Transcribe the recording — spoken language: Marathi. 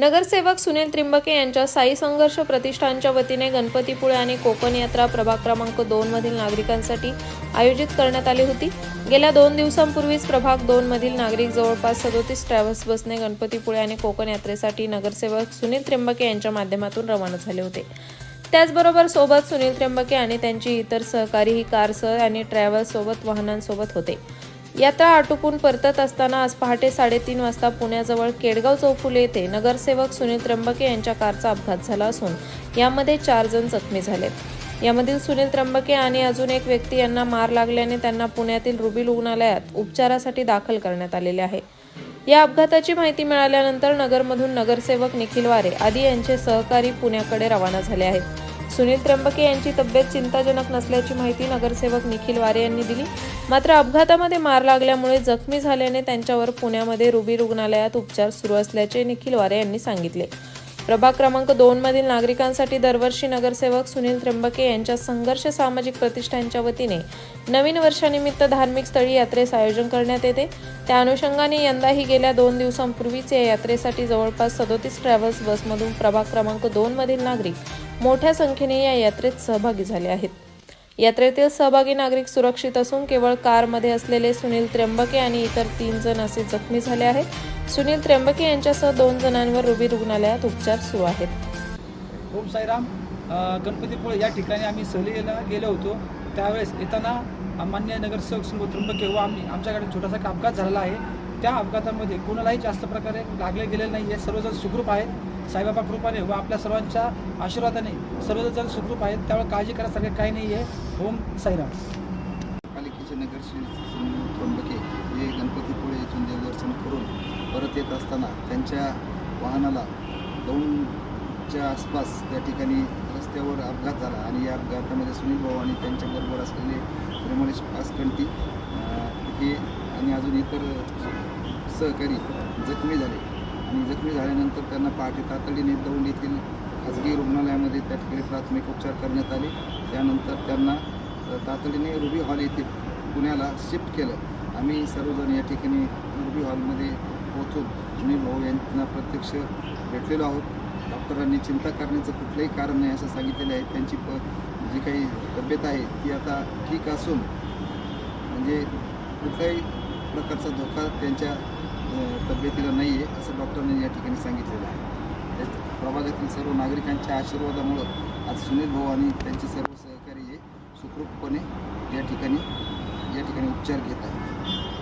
नगरसेवक सुनील त्रिंबके यांच्या साई संघर्ष प्रतिष्ठानच्या वतीने गणपतीपुळे आणि कोकण यात्रा प्रभाग क्रमांक दोन मधील नागरिकांसाठी आयोजित करण्यात आली होती. गेल्या दोन दिवसांपूर्वीच प्रभाग दोन मधील नागरिक जवळपास सदोतीस ट्रॅव्हल्स बसने गणपतीपुळे आणि कोकण यात्रेसाठी नगरसेवक सुनील त्र्यंबके यांच्या माध्यमातून रवाना झाले होते. त्याचबरोबर सोबत सुनील त्र्यंबके आणि त्यांची इतर सहकारीही कारसह आणि ट्रॅव्हल्ससोबत वाहनांसोबत होते. यात्रा आटोपून परतत असताना आज पहाटे साडेतीन वाजता पुण्याजवळ केडगाव चौफुले येथे नगरसेवक सुनील त्र्यंबके यांच्या कारचा अपघात झाला असून यामध्ये चार जण जखमी झालेत यामधील सुनील त्र्यंबके आणि अजून एक व्यक्ती यांना मार लागल्याने त्यांना पुण्यातील रुबी रुग्णालयात उपचारासाठी दाखल करण्यात आलेले आहे. या अपघाताची माहिती मिळाल्यानंतर नगरमधून नगरसेवक निखिल वारे आदी यांचे सहकारी पुण्याकडे रवाना झाले आहेत. सुनील त्र्यंबके यांची तब्येत चिंताजनक नसल्याची माहिती नगरसेवक निखिल वारे यांनी दिली. मात्र अपघातामध्ये मार लागल्यामुळे जखमी झाल्याने त्यांच्यावर पुण्यामध्ये रुबी रुग्णालयात उपचार सुरू असल्याचे निखिल वारे यांनी सांगितले. प्रभाग क्रमांक दोन मधील नागरिकांसाठी दरवर्षी नगरसेवक सुनील त्र्यंबके यांच्या संघर्ष सामाजिक प्रतिष्ठानच्या वतीने नवीन वर्षानिमित्त धार्मिक स्थळी यात्रेस आयोजन करण्यात येते. त्या अनुषंगाने यंदाही गेल्या दोन दिवसांपूर्वीच या यात्रेसाठी जवळपास सदोतीस ट्रॅव्हल्स बसमधून प्रभाग क्रमांक दोन मधील नागरिक मोठ्या संख्येने या यात्रेत सहभागी झाले आहेत. यात्रेतील सहभागी नागरिक सुरक्षित असून केवळ कारमध्ये असलेले सुनील त्र्यंबके आणि इतर तीन जण असे जखमी झाले आहेत. सुनील त्र्यंबके यांच्यासह दोन जणांवर रुबी रुग्णालयात उपचार सुरू आहेत. ओम साईराम. गणपतीपुळे या ठिकाणी आम्ही सहलीला गेलो होतो. त्यावेळेस येताना मान्य नगरसेवक सुनील त्र्यंबके व आम्ही आमच्याकडे छोटासा अपघात झालेला आहे. त्या अपघातामध्ये कोणालाही जास्त प्रकारे लागले गेलेले नाही आहे सर्वजण सुखरूप आहेत. साईबाबा कृपाने व आपल्या सर्वांच्या आशीर्वादाने सर्वजण सुखरूप आहेत. त्यामुळे काळजी करण्यासारखं काही नाही आहे. ओम साईराम. पालिकेचे नगरश्री त्र्यंबके हे गणपतीपुळे येथून देवदर्शन करून परत येत असताना त्यांच्या वाहनाला दोनच्या आसपास त्या ठिकाणी रस्त्यावर अपघात झाला आणि या अपघातामध्ये सुनील भाऊ आणि त्यांच्याबरोबर असलेले प्रेमलेश पासकंटी हे आणि अजून इतर सहकारी जखमी झाले. आणि जखमी झाल्यानंतर त्यांना पहाटे तातडीने दौंड येथील खाजगी रुग्णालयामध्ये त्या ठिकाणी प्राथमिक उपचार करण्यात आले. त्यानंतर त्यांना तातडीने रुबी हॉल येथे पुण्याला शिफ्ट केलं. आम्ही सर्वजण या ठिकाणी रुबी हॉलमध्ये पोहोचून सुनील भाऊ यांना प्रत्यक्ष भेटलेलो आहोत. डॉक्टरांनी चिंता करण्याचं कुठलंही कारण नाही असं सांगितलेलं आहे. त्यांची प जी काही तब्येत आहे ती आता ठीक असून म्हणजे कुठल्याही प्रकारचा धोका त्यांच्या तब्येतीला नाही आहे असं डॉक्टरांनी या ठिकाणी सांगितलेलं आहे. प्रभागातील सर्व नागरिकांच्या आशीर्वादामुळं आज सुनील भाऊ आणि त्यांचे सर्व सहकारी हे सुखरूपपणे या ठिकाणी या ठिकाणी उपचार घेत आहेत.